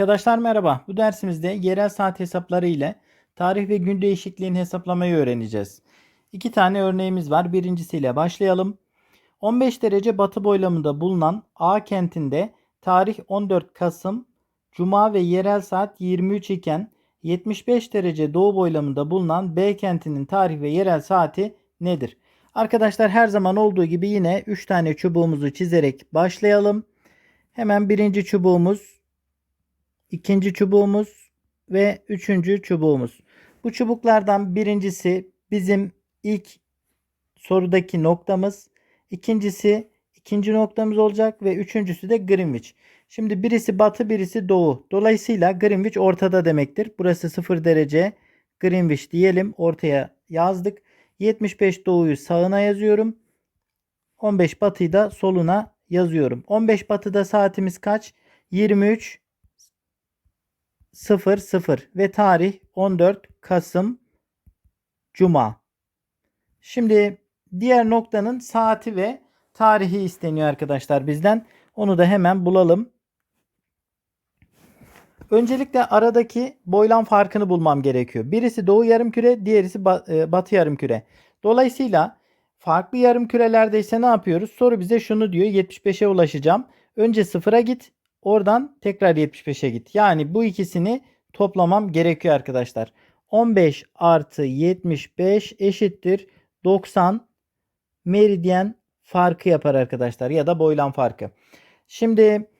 Arkadaşlar merhaba. Bu dersimizde yerel saat hesapları ile tarih ve gün değişikliğini hesaplamayı öğreneceğiz. İki tane örneğimiz var. Birincisiyle başlayalım. 15 derece batı boylamında bulunan A kentinde tarih 14 Kasım Cuma ve yerel saat 23 iken 75 derece doğu boylamında bulunan B kentinin tarih ve yerel saati nedir? Arkadaşlar her zaman olduğu gibi yine 3 tane çubuğumuzu çizerek başlayalım. Hemen birinci çubuğumuz ikinci çubuğumuz ve üçüncü çubuğumuz. Bu çubuklardan birincisi bizim ilk sorudaki noktamız. ikincisi ikinci noktamız olacak ve üçüncüsü de Greenwich. Şimdi birisi batı birisi doğu. Dolayısıyla Greenwich ortada demektir. Burası 0 derece Greenwich diyelim. Ortaya yazdık. 75 doğuyu sağına yazıyorum. 15 batıyı da soluna yazıyorum. 15 batıda saatimiz kaç? 23 00 ve tarih 14 Kasım Cuma. Şimdi diğer noktanın saati ve tarihi isteniyor arkadaşlar bizden. Onu da hemen bulalım. Öncelikle aradaki boylam farkını bulmam gerekiyor. Birisi doğu yarımküre, diğerisi e, batı yarımküre. Dolayısıyla farklı yarımkürelerde ise ne yapıyoruz? Soru bize şunu diyor. 75'e ulaşacağım. Önce sıfıra git. Oradan tekrar 75'e git. Yani bu ikisini toplamam gerekiyor arkadaşlar. 15 artı 75 eşittir 90 meridyen farkı yapar arkadaşlar. Ya da boylam farkı. Şimdi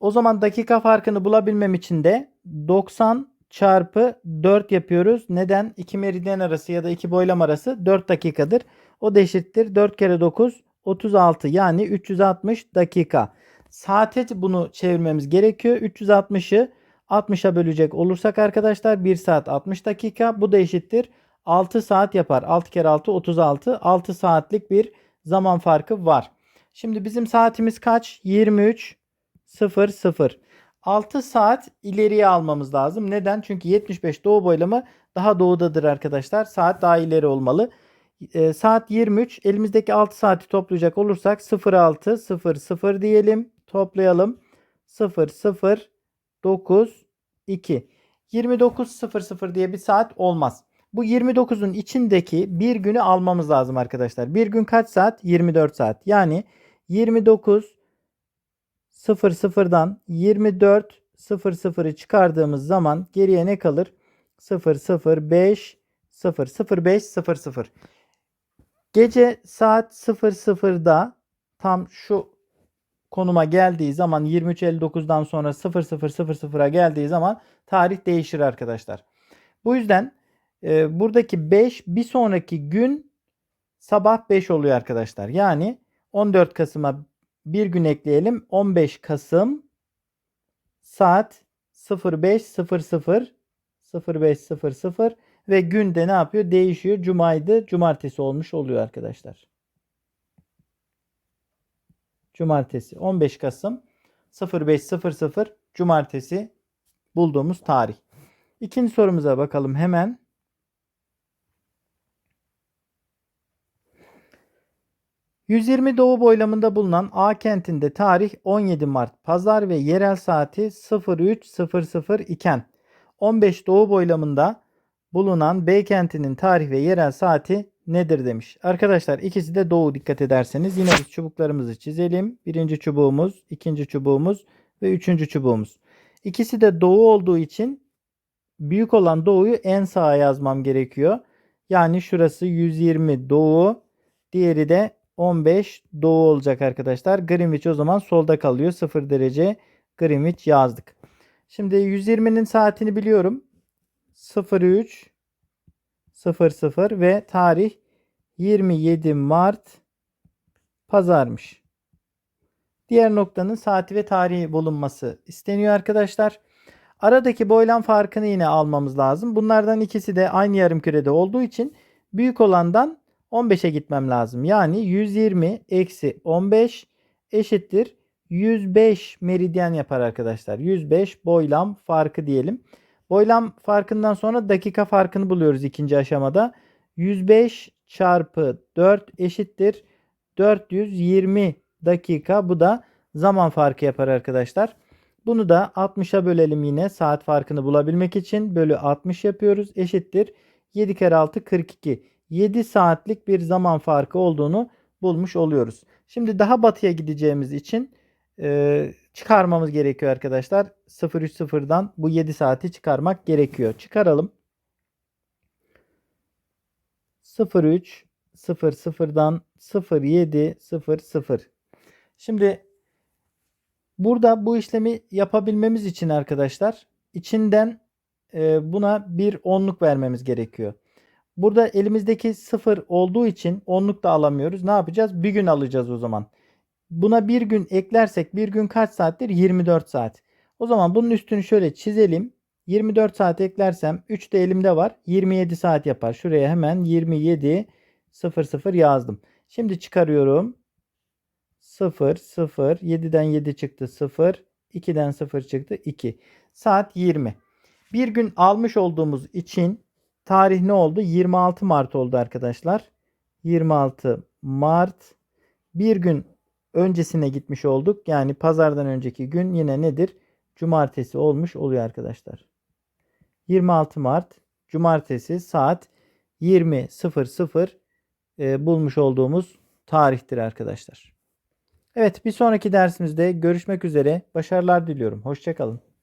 o zaman dakika farkını bulabilmem için de 90 çarpı 4 yapıyoruz. Neden? 2 meridyen arası ya da 2 boylam arası 4 dakikadır. O da eşittir. 4 kere 9 36 yani 360 dakika. Saate bunu çevirmemiz gerekiyor. 360'ı 60'a bölecek olursak arkadaşlar 1 saat 60 dakika. Bu da eşittir. 6 saat yapar. 6 kere 6 36. 6 saatlik bir zaman farkı var. Şimdi bizim saatimiz kaç? 23 0 0. 6 saat ileriye almamız lazım. Neden? Çünkü 75 doğu boylamı daha doğudadır arkadaşlar. Saat daha ileri olmalı. E, saat 23. Elimizdeki 6 saati toplayacak olursak 06 0 0 diyelim. Toplayalım. 0 0 9 2. 29 0 0 diye bir saat olmaz. Bu 29'un içindeki bir günü almamız lazım arkadaşlar. Bir gün kaç saat? 24 saat. Yani 29 0 0'dan 24 0 0'ı çıkardığımız zaman geriye ne kalır? 0 0 5 0 0 5 0 0. Gece saat 00'da tam şu konuma geldiği zaman 23.59'dan sonra 00.00'a geldiği zaman tarih değişir arkadaşlar. Bu yüzden e, buradaki 5 bir sonraki gün sabah 5 oluyor arkadaşlar. Yani 14 Kasım'a bir gün ekleyelim. 15 Kasım saat 05.00 05.00 ve günde ne yapıyor? Değişiyor. Cumaydı. Cumartesi olmuş oluyor arkadaşlar. Cumartesi 15 Kasım 05.00 Cumartesi bulduğumuz tarih. İkinci sorumuza bakalım hemen. ...120 doğu boylamında bulunan A kentinde tarih 17 Mart pazar ve yerel saati 03.00 iken 15 doğu boylamında bulunan B kentinin tarih ve yerel saati nedir demiş. Arkadaşlar ikisi de doğu dikkat ederseniz yine biz çubuklarımızı çizelim. Birinci çubuğumuz, ikinci çubuğumuz ve üçüncü çubuğumuz. İkisi de doğu olduğu için büyük olan doğuyu en sağa yazmam gerekiyor. Yani şurası 120 doğu, diğeri de 15 doğu olacak arkadaşlar. Greenwich o zaman solda kalıyor. 0 derece Greenwich yazdık. Şimdi 120'nin saatini biliyorum. 03 00 ve tarih 27 Mart pazarmış. Diğer noktanın saati ve tarihi bulunması isteniyor arkadaşlar. Aradaki boylam farkını yine almamız lazım. Bunlardan ikisi de aynı yarım kürede olduğu için büyük olandan 15'e gitmem lazım. Yani 120 eksi 15 eşittir 105 meridyen yapar arkadaşlar. 105 boylam farkı diyelim. Boylam farkından sonra dakika farkını buluyoruz ikinci aşamada. 105 çarpı 4 eşittir 420 dakika. Bu da zaman farkı yapar arkadaşlar. Bunu da 60'a bölelim yine saat farkını bulabilmek için. Bölü 60 yapıyoruz. Eşittir. 7 kere 6 42. 7 saatlik bir zaman farkı olduğunu bulmuş oluyoruz. Şimdi daha batıya gideceğimiz için çıkarmamız gerekiyor arkadaşlar. 030'dan bu 7 saati çıkarmak gerekiyor. Çıkaralım. 03 00'dan 07 00. Şimdi burada bu işlemi yapabilmemiz için arkadaşlar içinden e, buna bir onluk vermemiz gerekiyor. Burada elimizdeki 0 olduğu için onluk da alamıyoruz. Ne yapacağız? Bir gün alacağız o zaman. Buna bir gün eklersek bir gün kaç saattir? 24 saat. O zaman bunun üstünü şöyle çizelim. 24 saat eklersem 3 de elimde var. 27 saat yapar. Şuraya hemen 27 00 yazdım. Şimdi çıkarıyorum. 0 0 7'den 7 çıktı 0 2'den 0 çıktı 2. Saat 20. Bir gün almış olduğumuz için tarih ne oldu? 26 Mart oldu arkadaşlar. 26 Mart. Bir gün öncesine gitmiş olduk. Yani pazardan önceki gün yine nedir? Cumartesi olmuş oluyor arkadaşlar. 26 Mart Cumartesi saat 20.00 e, bulmuş olduğumuz tarihtir arkadaşlar. Evet bir sonraki dersimizde görüşmek üzere. Başarılar diliyorum. Hoşçakalın.